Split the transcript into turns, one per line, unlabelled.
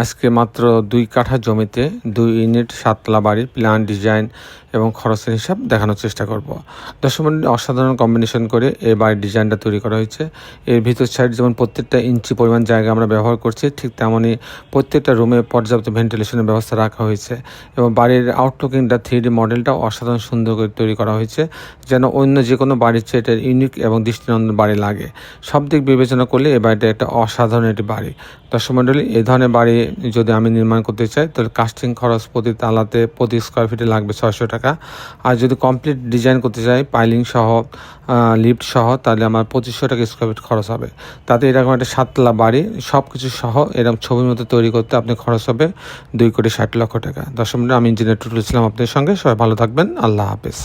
আজকে মাত্র দুই কাঠা জমিতে দুই ইউনিট সাতলা বাড়ির প্ল্যান, ডিজাইন এবং খরচের হিসাব দেখানোর চেষ্টা করব। দর্শক মন্ডলী অসাধারণ কম্বিনেশন করে এই বাড়ির ডিজাইনটা তৈরি করা হয়েছে। এর ভিতর সাইড যেমন প্রত্যেকটা ইঞ্চি পরিমাণ জায়গা আমরা ব্যবহার করছি, ঠিক তেমনই প্রত্যেকটা রুমে পর্যাপ্ত ভেন্টিলেশনের ব্যবস্থা রাখা হয়েছে এবং বাড়ির আউটলুকিংটা থ্রি ডি মডেলটা অসাধারণ সুন্দর করে তৈরি করা হয়েছে, যেন অন্য যে কোনো বাড়ির চেয়ে এটা ইউনিক এবং দৃষ্টিনন্দন বাড়ি লাগে। সব দিক বিবেচনা করলে এ বাড়িটা একটা অসাধারণ একটি বাড়ি। দর্শক মণ্ডলী এই ধরনের বাড়ি যদি আমি নির্মাণ করতে চাই, তাহলে কাস্টিং খরচ প্রতি তালাতে প্রতি স্কোয়ার ফিটে লাগবে ছয়শো টাকা। আর যদি কমপ্লিট ডিজাইন করতে চাই পাইলিং সহ লিফট সহ, তাহলে আমার পঁচিশশো টাকা স্কোয়ার ফিট খরচ হবে। তাতে এরকম একটা সাততলা বাড়ি সব কিছু সহ এরকম ছবির মতো তৈরি করতে আপনি খরচ হবে দুই কোটি ষাট লক্ষ টাকা। দর্শক মণ্ডলী আমি ইঞ্জিনিয়ার টুটুল ছিলাম আপনাদের সঙ্গে। সবাই ভালো থাকবেন। আল্লাহ হাফেজ।